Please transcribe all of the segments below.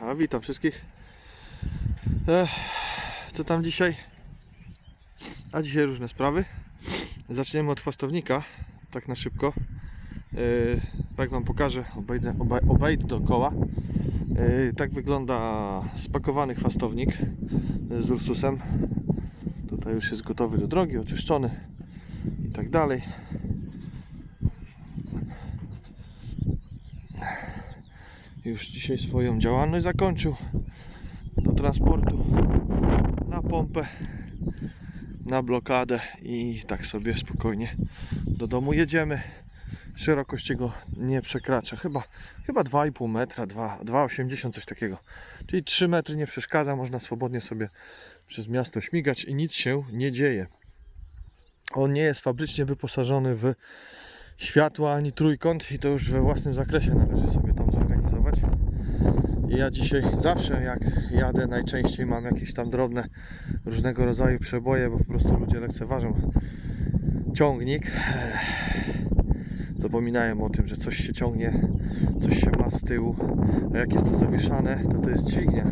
A witam wszystkich. Ech, co tam dzisiaj? A dzisiaj różne sprawy. Zaczniemy od chwastownika, tak na szybko. Yy, tak Wam pokażę, obejdę, obej, obejdę dookoła. Yy, tak wygląda spakowany chwastownik z Ursusem. Tutaj już jest gotowy do drogi, oczyszczony i tak dalej. Już dzisiaj swoją działalność zakończył do transportu na pompę, na blokadę i tak sobie spokojnie do domu jedziemy. Szerokość jego nie przekracza, chyba, chyba 2,5 metra, 2 2,80 coś takiego. Czyli 3 metry nie przeszkadza, można swobodnie sobie przez miasto śmigać i nic się nie dzieje. On nie jest fabrycznie wyposażony w światła ani trójkąt i to już we własnym zakresie należy sobie tam ja dzisiaj zawsze jak jadę najczęściej mam jakieś tam drobne różnego rodzaju przeboje, bo po prostu ludzie lekceważą ciągnik. Zapominają o tym, że coś się ciągnie, coś się ma z tyłu, a jak jest to zawieszane, to to jest dźwignia.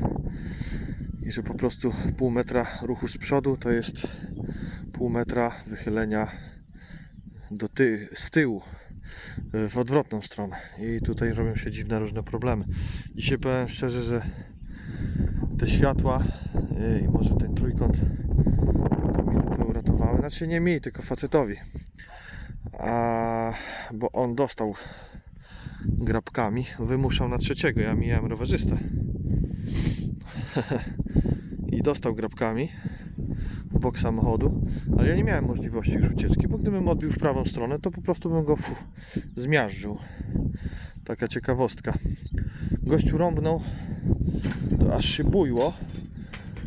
I że po prostu pół metra ruchu z przodu to jest pół metra wychylenia do ty, z tyłu w odwrotną stronę i tutaj robią się dziwne różne problemy. Dzisiaj powiem szczerze, że te światła y, i może ten trójkąt to mi dupę uratowały. Znaczy nie mi, tylko facetowi. A, bo on dostał grabkami, wymuszał na trzeciego. Ja mijałem rowerzystę. I dostał grabkami w bok samochodu, ale ja nie miałem możliwości już ucieczki, bo gdybym odbił w prawą stronę, to po prostu bym go fu, zmiażdżył. Taka ciekawostka. Gościu rąbnął, to aż się bujło.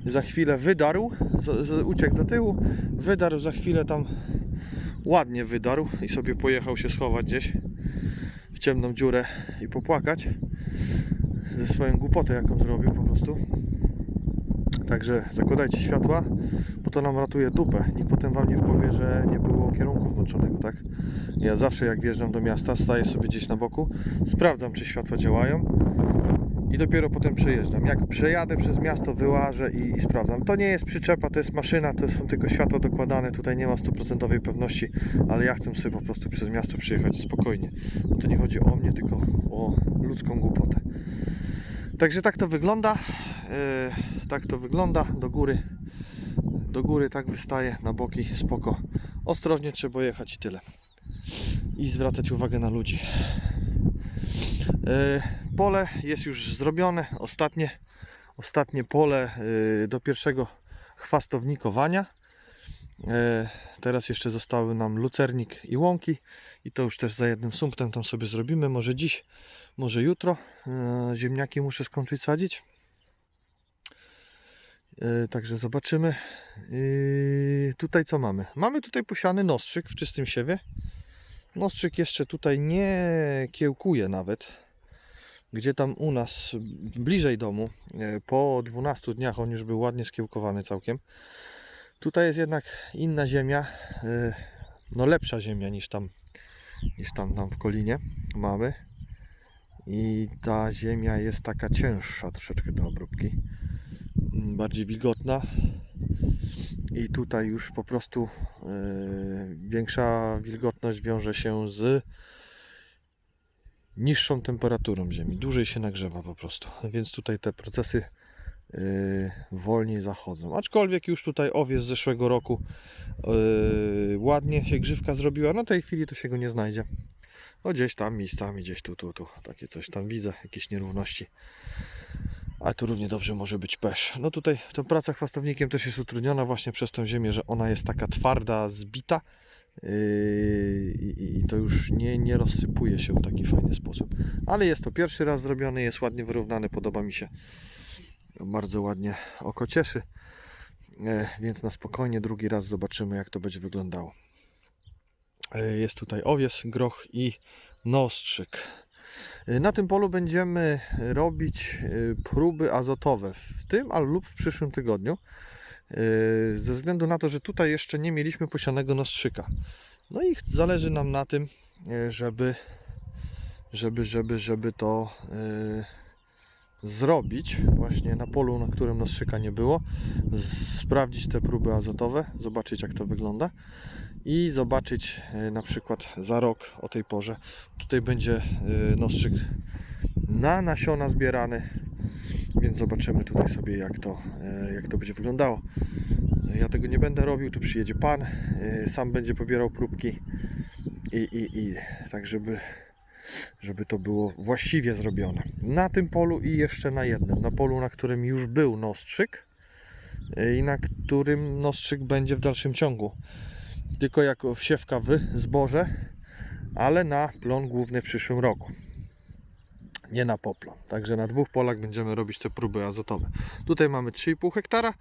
Za chwilę wydarł, z, z, uciekł do tyłu, wydarł za chwilę tam ładnie wydarł i sobie pojechał się schować gdzieś w ciemną dziurę i popłakać ze swoją głupotę jaką zrobił po prostu. Także zakładajcie światła, bo to nam ratuje dupę. Nikt potem wam nie powie, że nie było kierunku włączonego, tak? Ja zawsze jak wjeżdżam do miasta, staję sobie gdzieś na boku, sprawdzam czy światła działają i dopiero potem przejeżdżam. Jak przejadę przez miasto, wyłażę i, i sprawdzam. To nie jest przyczepa, to jest maszyna, to są tylko światła dokładane, tutaj nie ma stuprocentowej pewności, ale ja chcę sobie po prostu przez miasto przyjechać spokojnie. Bo to nie chodzi o mnie, tylko o ludzką głupotę. Także tak to wygląda. Yy, tak to wygląda do góry. Do góry tak wystaje, na boki spoko. Ostrożnie trzeba jechać i tyle. I zwracać uwagę na ludzi. Yy, pole jest już zrobione. Ostatnie, ostatnie pole yy, do pierwszego chwastownikowania. Yy, teraz jeszcze zostały nam lucernik i łąki. I to już też za jednym sumptem tam sobie zrobimy. Może dziś, może jutro. Ziemniaki muszę skończyć sadzić. Yy, Także zobaczymy. Yy, Tutaj co mamy? Mamy tutaj posiany nostrzyk w czystym siewie. Nostrzyk jeszcze tutaj nie kiełkuje nawet. Gdzie tam u nas bliżej domu, yy, po 12 dniach on już był ładnie skiełkowany całkiem. Tutaj jest jednak inna ziemia, no lepsza ziemia niż tam, niż tam, tam w Kolinie mamy. I ta ziemia jest taka cięższa troszeczkę do obróbki bardziej wilgotna i tutaj już po prostu e, większa wilgotność wiąże się z niższą temperaturą ziemi. Dłużej się nagrzewa po prostu, więc tutaj te procesy e, wolniej zachodzą. Aczkolwiek już tutaj owiec z zeszłego roku e, ładnie się grzywka zrobiła, na tej chwili to się go nie znajdzie. No gdzieś tam miejscami, gdzieś tu, tu, tu, takie coś tam widzę, jakieś nierówności. A tu równie dobrze może być pesz. No tutaj ta praca chwastownikiem też jest utrudniona właśnie przez tą ziemię, że ona jest taka twarda, zbita yy, i, i to już nie, nie rozsypuje się w taki fajny sposób. Ale jest to pierwszy raz zrobiony, jest ładnie wyrównany, podoba mi się. Bardzo ładnie oko cieszy. E, Więc na spokojnie drugi raz zobaczymy jak to będzie wyglądało. E, Jest tutaj owies, groch i nostrzyk. E, Na tym polu będziemy robić e, próby azotowe w tym albo lub w przyszłym tygodniu. e, Ze względu na to, że tutaj jeszcze nie mieliśmy posianego nostrzyka. No i zależy nam na tym, e, żeby, żeby, żeby, żeby to e, zrobić właśnie na polu, na którym nostrzyka nie było, sprawdzić te próby azotowe, zobaczyć jak to wygląda i zobaczyć e, na przykład za rok o tej porze. Tutaj będzie e, nostrzyk na nasiona zbierany, więc zobaczymy tutaj sobie jak to, e, jak to będzie wyglądało. Ja tego nie będę robił, tu przyjedzie pan, sam będzie pobierał próbki i, i, i tak żeby, żeby to było właściwie zrobione. Na tym polu i jeszcze na jednym, na polu, na którym już był nostrzyk i na którym nostrzyk będzie w dalszym ciągu. Tylko jako wsiewka w zboże, ale na plon główny w przyszłym roku. Nie na poplon. Także na dwóch polach będziemy robić te próby azotowe. Tutaj mamy 3,5 hektara.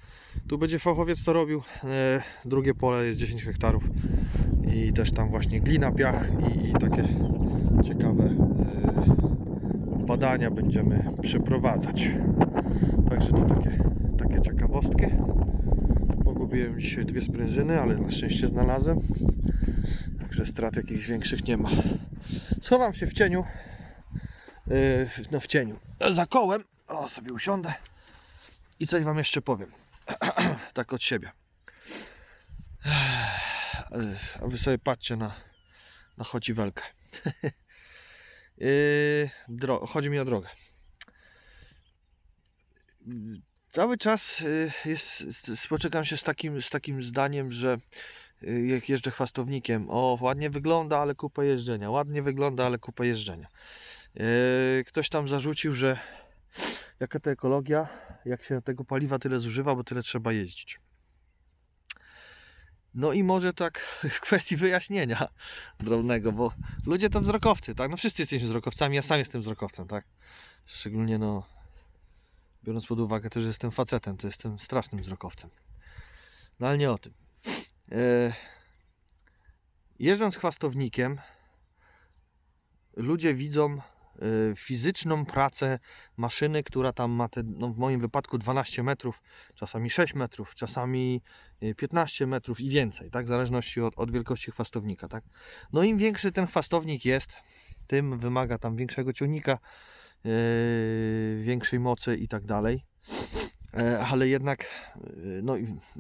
Tu będzie fachowiec to robił. E, drugie pole jest 10 hektarów. I też tam właśnie glina, piach i, i takie ciekawe e, badania będziemy przeprowadzać. Także to takie, takie ciekawostki. Pogubiłem dzisiaj dwie sprężyny, ale na szczęście znalazłem. Także strat jakichś większych nie ma. Schowam się w cieniu. Yy, no w cieniu. Za kołem. O, sobie usiądę. I coś wam jeszcze powiem. tak od siebie. A wy sobie patrzcie na, na chociwelkę. Yy, chodzi mi o drogę. Cały czas yy, jest, się z takim, z takim zdaniem, że yy, jak jeżdżę chwastownikiem, o ładnie wygląda, ale kupa jeżdżenia, ładnie wygląda, ale kupa jeżdżenia. Yy, Ktoś tam zarzucił, że jaka to ekologia, jak się tego paliwa tyle zużywa, bo tyle trzeba jeździć. No i może tak w kwestii wyjaśnienia drobnego, bo ludzie to wzrokowcy, tak? No wszyscy jesteśmy wzrokowcami, ja sam jestem wzrokowcem, tak? Szczególnie no, biorąc pod uwagę też, że jestem facetem, to jestem strasznym wzrokowcem. No ale nie o tym. E, jeżdżąc chwastownikiem, ludzie widzą e, fizyczną pracę maszyny, która tam ma te, no w moim wypadku 12 metrów, czasami 6 metrów, czasami e, 15 metrów i więcej, tak? W zależności od, od wielkości chwastownika, tak? No im większy ten chwastownik jest, tym wymaga tam większego ciągnika, e, większej mocy i tak dalej. E, ale jednak, e, no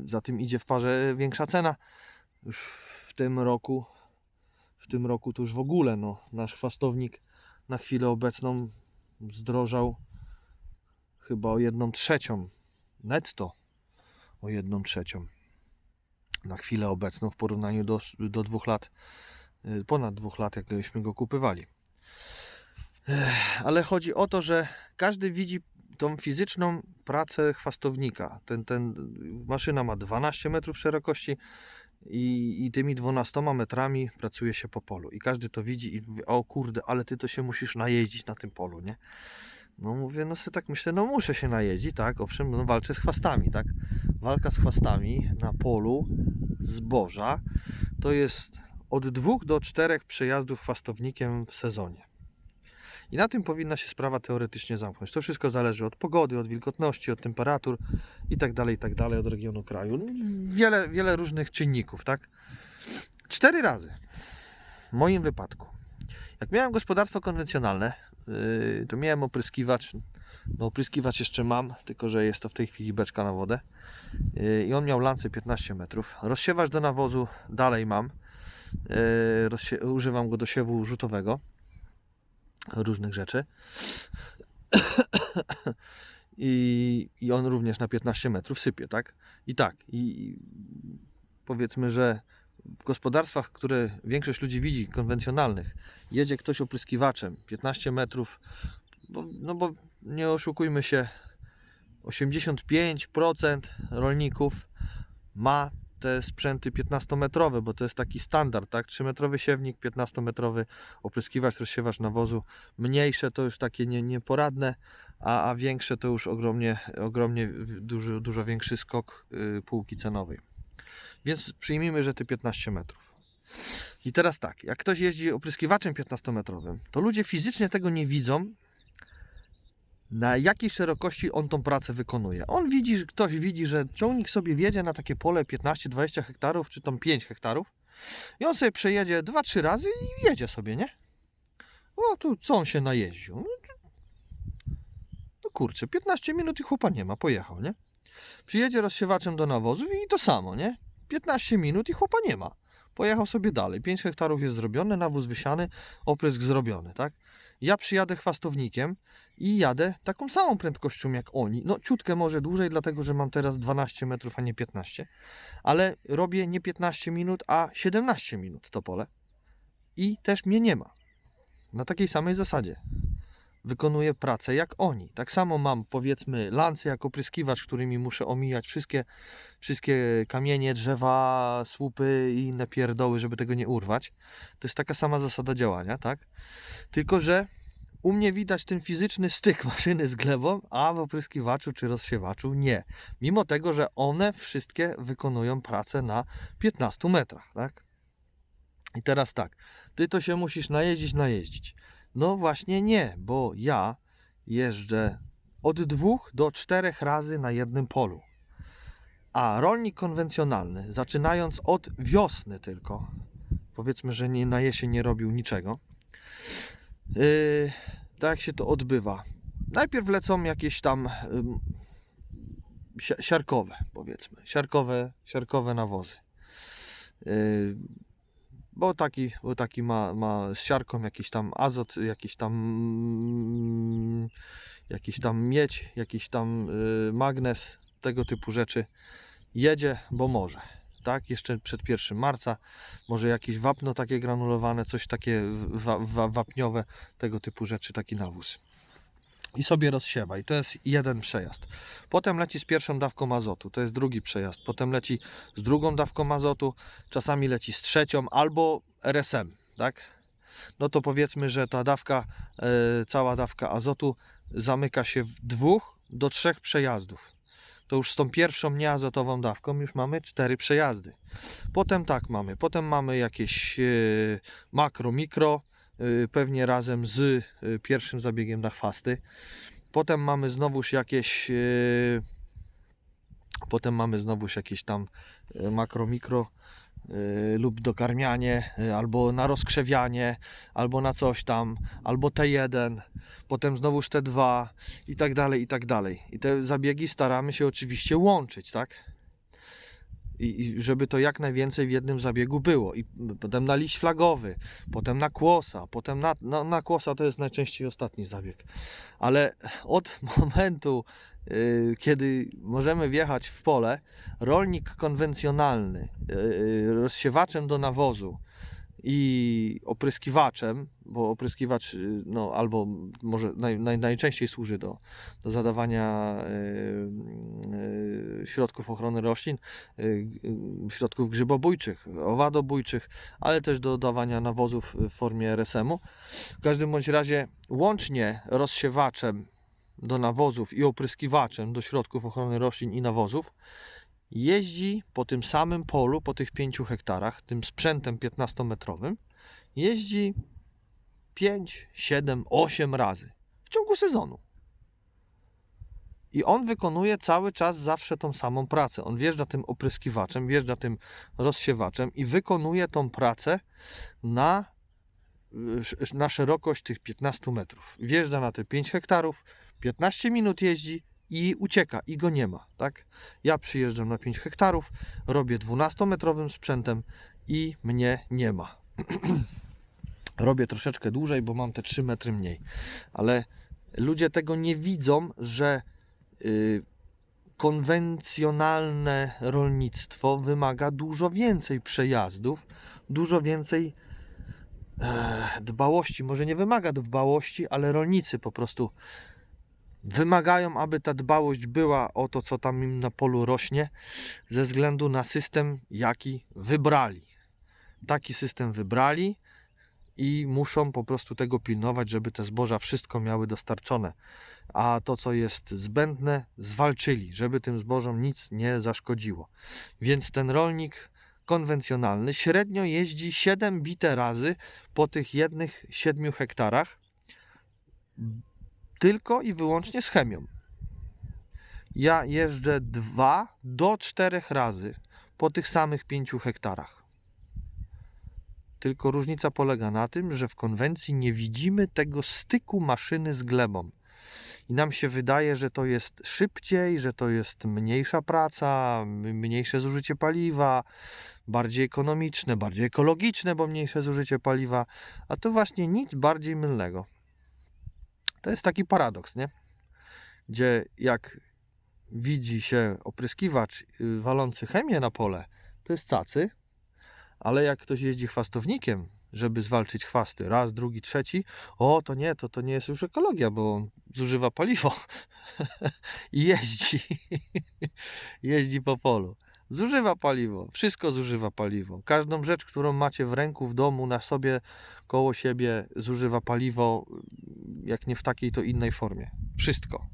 za tym idzie w parze większa cena. Już w tym roku, w tym roku to już w ogóle, no, nasz chwastownik na chwilę obecną zdrożał chyba o jedną trzecią netto o jedną trzecią na chwilę obecną w porównaniu do, do dwóch lat y, ponad dwóch lat jakbyśmy go kupywali ale chodzi o to, że każdy widzi tą fizyczną pracę chwastownika ten, ten, maszyna ma 12 metrów szerokości i, i tymi 12 metrami pracuje się po polu. I każdy to widzi i mówi, o kurde, ale ty to się musisz najeździć na tym polu, nie? No mówię, no sobie tak myślę, no muszę się najeździć, tak? Owszem, no walczę z chwastami, tak? Walka z chwastami na polu zboża to jest od dwóch do czterech przejazdów chwastownikiem w sezonie. I na tym powinna się sprawa teoretycznie zamknąć. To wszystko zależy od pogody, od wilgotności, od temperatur i tak dalej, i tak od regionu kraju. No, Wiele, wiele różnych czynników, tak? Cztery razy. W moim wypadku. Jak miałem gospodarstwo konwencjonalne, yy, to miałem opryskiwacz. No, opryskiwacz jeszcze mam, tylko że jest to w tej chwili beczka na wodę. Yy, I on miał lancę 15 metrów. Rozsiewacz do nawozu dalej mam. Yy, używam go do siewu rzutowego różnych rzeczy. I, I on również na 15 metrów sypie, tak? I tak, i powiedzmy, że w gospodarstwach, które większość ludzi widzi, konwencjonalnych, jedzie ktoś opryskiwaczem 15 metrów, bo, no bo nie oszukujmy się, 85% rolników ma te sprzęty 15-metrowe, bo to jest taki standard, tak? 3-metrowy siewnik, 15-metrowy opryskiwacz, rozsiewacz nawozu. Mniejsze to już takie nie, nieporadne, a, a większe to już ogromnie, ogromnie dużo, dużo większy skok y, półki cenowej. Więc przyjmijmy, że te 15 metrów. I teraz tak, jak ktoś jeździ opryskiwaczem 15-metrowym, to ludzie fizycznie tego nie widzą, na jakiej szerokości on tą pracę wykonuje. On widzi, ktoś widzi, że ciągnik sobie wjedzie na takie pole 15-20 hektarów, czy tam 5 hektarów i on sobie przejedzie 2-3 razy i jedzie sobie, nie? O, tu co on się najeździł? No, no kurczę, 15 minut i chłopa nie ma, pojechał, nie? Przyjedzie rozsiewaczem do nawozów i to samo, nie? 15 minut i chłopa nie ma. Pojechał sobie dalej. 5 hektarów jest zrobione, nawóz wysiany, oprysk zrobiony, tak? Ja przyjadę chwastownikiem i jadę taką samą prędkością jak oni. No ciutkę może dłużej, dlatego że mam teraz 12 metrów, a nie 15. Ale robię nie 15 minut, a 17 minut to pole. I też mnie nie ma. Na takiej samej zasadzie. Wykonuję pracę jak oni. Tak samo mam powiedzmy lancę jako opryskiwacz, którymi muszę omijać wszystkie, wszystkie kamienie, drzewa, słupy i inne pierdoły, żeby tego nie urwać. To jest taka sama zasada działania, tak? Tylko, że u mnie widać ten fizyczny styk maszyny z glebą, a w opryskiwaczu czy rozsiewaczu nie. Mimo tego, że one wszystkie wykonują pracę na 15 metrach, tak? I teraz tak, ty to się musisz najeździć, najeździć. No właśnie nie, bo ja jeżdżę od dwóch do czterech razy na jednym polu. A rolnik konwencjonalny, zaczynając od wiosny tylko, powiedzmy, że nie, na jesień nie robił niczego, yy, tak się to odbywa. Najpierw lecą jakieś tam si- siarkowe, powiedzmy, siarkowe, siarkowe nawozy. Yy, bo taki, bo taki ma, ma z siarką jakiś tam azot, jakiś tam jakiś tam miedź, jakiś tam y, magnes, tego typu rzeczy. Jedzie, bo może. Tak, jeszcze przed 1 marca, może jakieś wapno takie granulowane, coś takie wa, wa, wapniowe, tego typu rzeczy, taki nawóz. I sobie rozsiewa, i to jest jeden przejazd. Potem leci z pierwszą dawką azotu, to jest drugi przejazd. Potem leci z drugą dawką azotu, czasami leci z trzecią albo RSM, tak? No to powiedzmy, że ta dawka, e, cała dawka azotu zamyka się w dwóch do trzech przejazdów. To już z tą pierwszą nieazotową dawką już mamy cztery przejazdy. Potem tak mamy, potem mamy jakieś e, makro, mikro, pewnie razem z e, pierwszym zabiegiem na chwasty. Potem mamy znowuż jakieś e, Potem mamy znowuż jakieś tam makro, mikro lub dokarmianie, albo na rozkrzewianie, albo na coś tam, albo T1, potem znowuż T2 i tak dalej, i tak dalej. I te zabiegi staramy się oczywiście łączyć, tak? I, żeby to jak najwięcej w jednym zabiegu było. I potem na liść flagowy, potem na kłosa, potem na, na, na kłosa to jest najczęściej ostatni zabieg. Ale od momentu, y, kiedy możemy wjechać w pole, rolnik konwencjonalny, y, rozsiewaczem do nawozu i opryskiwaczem, bo opryskiwacz y, no, albo może naj, naj, najczęściej służy do, do zadawania y, y, środków ochrony roślin, y, y, środków grzybobójczych, owadobójczych, ale też do dawania nawozów w formie RSM-u. W każdym bądź razie łącznie rozsiewaczem do nawozów i opryskiwaczem do środków ochrony roślin i nawozów jeździ po tym samym polu, po tych 5 hektarach, tym sprzętem 15-metrowym, jeździ 5, 7, 8 razy w ciągu sezonu. I on wykonuje cały czas zawsze tą samą pracę. On wjeżdża tym opryskiwaczem, wjeżdża tym rozsiewaczem i wykonuje tą pracę na, na szerokość tych 15 metrów. Wjeżdża na te 5 hektarów, 15 minut jeździ i ucieka i go nie ma, tak? Ja przyjeżdżam na 5 hektarów, robię 12-metrowym sprzętem i mnie nie ma. robię troszeczkę dłużej, bo mam te 3 metry mniej, ale ludzie tego nie widzą, że y, konwencjonalne rolnictwo wymaga dużo więcej przejazdów, dużo więcej e, dbałości. Może nie wymaga dbałości, ale rolnicy po prostu wymagają, aby ta dbałość była o to, co tam im na polu rośnie, ze względu na system, jaki wybrali. Taki system wybrali i muszą po prostu tego pilnować, żeby te zboża wszystko miały dostarczone. A to, co jest zbędne, zwalczyli, żeby tym zbożom nic nie zaszkodziło. Więc ten rolnik konwencjonalny średnio jeździ 7 bite razy po tych jednych 7 hektarach tylko i wyłącznie z chemią. Ja jeżdżę 2 do 4 razy po tych samych 5 hektarach. Tylko różnica polega na tym, że w konwencji nie widzimy tego styku maszyny z glebą. i nam się wydaje, że to jest szybciej, że to jest mniejsza praca, mniejsze zużycie paliwa, bardziej ekonomiczne, bardziej ekologiczne, bo mniejsze zużycie paliwa, a to właśnie nic bardziej mylnego. To jest taki paradoks, nie? Gdzie jak widzi się opryskiwacz y, walący chemię na pole, to jest cacy, ale jak ktoś jeździ chwastownikiem, żeby zwalczyć chwasty, raz, drugi, trzeci, o to nie, to, to nie jest już ekologia, bo on zużywa paliwo i jeździ. jeździ po polu. Zużywa paliwo, wszystko zużywa paliwo. Każdą rzecz, którą macie w ręku, w domu, na sobie, koło siebie, zużywa paliwo, jak nie w takiej, to innej formie. Wszystko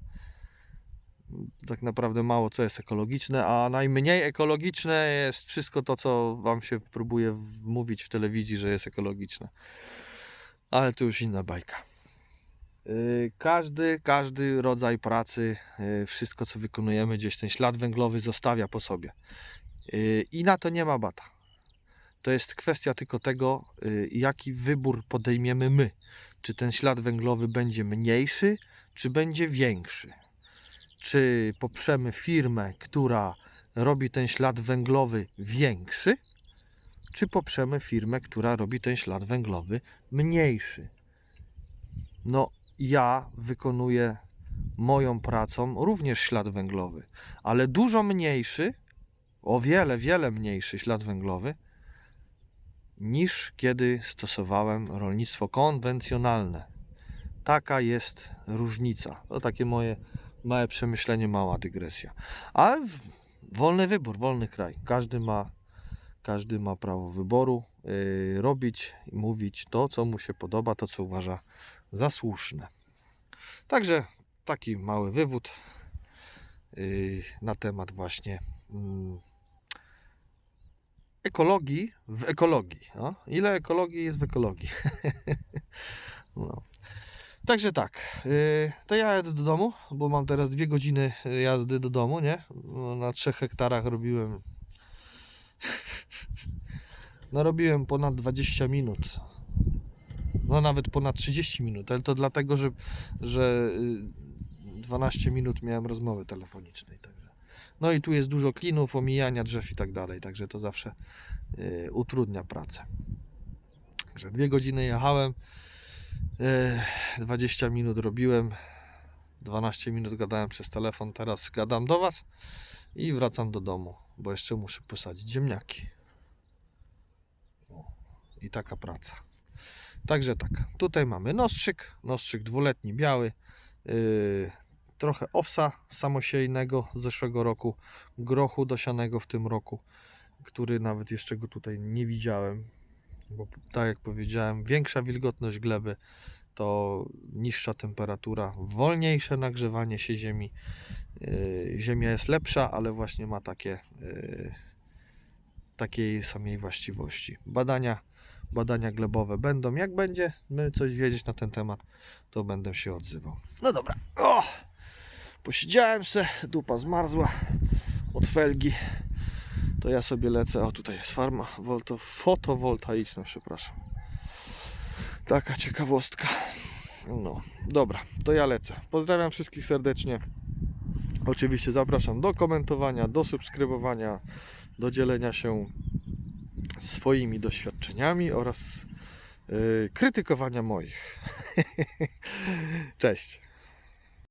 tak naprawdę mało co jest ekologiczne, a najmniej ekologiczne jest wszystko to, co Wam się próbuje wmówić w telewizji, że jest ekologiczne. Ale to już inna bajka. Yy, Każdy, każdy rodzaj pracy, yy, wszystko co wykonujemy, gdzieś ten ślad węglowy zostawia po sobie. Yy, I na to nie ma bata. To jest kwestia tylko tego, jaki wybór podejmiemy my. Czy ten ślad węglowy będzie mniejszy, czy będzie większy czy poprzemy firmę, która robi ten ślad węglowy większy, czy poprzemy firmę, która robi ten ślad węglowy mniejszy. No, ja wykonuję moją pracą również ślad węglowy, ale dużo mniejszy, o wiele, wiele mniejszy ślad węglowy niż kiedy stosowałem rolnictwo konwencjonalne. Taka jest różnica. To takie moje małe przemyślenie, mała dygresja. A w- wolny wybór, wolny kraj. Każdy ma, każdy ma prawo wyboru, yy, robić i mówić to, co mu się podoba, to, co uważa za słuszne. Także taki mały wywód yy, na temat właśnie mm, ekologii w ekologii. O? Ile ekologii jest w ekologii? no. Także tak, yy, to ja jadę do domu, bo mam teraz dwie godziny jazdy do domu, nie? No, na trzech hektarach robiłem. No robiłem ponad 20 minut. No nawet ponad 30 minut, ale to dlatego, że, że yy, 12 minut miałem rozmowy telefonicznej. Także. No i tu jest dużo klinów, omijania drzew i tak dalej, także to zawsze yy, utrudnia pracę. Także dwie godziny jechałem. Ech, 20 minut robiłem, 12 minut gadałem przez telefon, teraz gadam do Was i wracam do domu, bo jeszcze muszę posadzić ziemniaki. I taka praca. Także tak, tutaj mamy nostrzyk, nostrzyk dwuletni biały, yy, trochę owsa samosiejnego z zeszłego roku, grochu dosianego w tym roku, który nawet jeszcze go tutaj nie widziałem, bo tak jak powiedziałem, większa wilgotność gleby to niższa temperatura, wolniejsze nagrzewanie się ziemi. Yy, Ziemia jest lepsza, ale właśnie ma takie, yy, jej właściwości. Badania, badania glebowe będą. Jak będzie my coś wiedzieć na ten temat, to będę się odzywał. No dobra. O! Posiedziałem se, dupa zmarzła od felgi. To ja sobie lecę. O, tutaj jest farma wolto, fotowoltaiczna, przepraszam. Taka ciekawostka. No, dobra, to ja lecę. Pozdrawiam wszystkich serdecznie. Oczywiście zapraszam do komentowania, do subskrybowania, do dzielenia się swoimi doświadczeniami oraz yy, krytykowania moich. Cześć.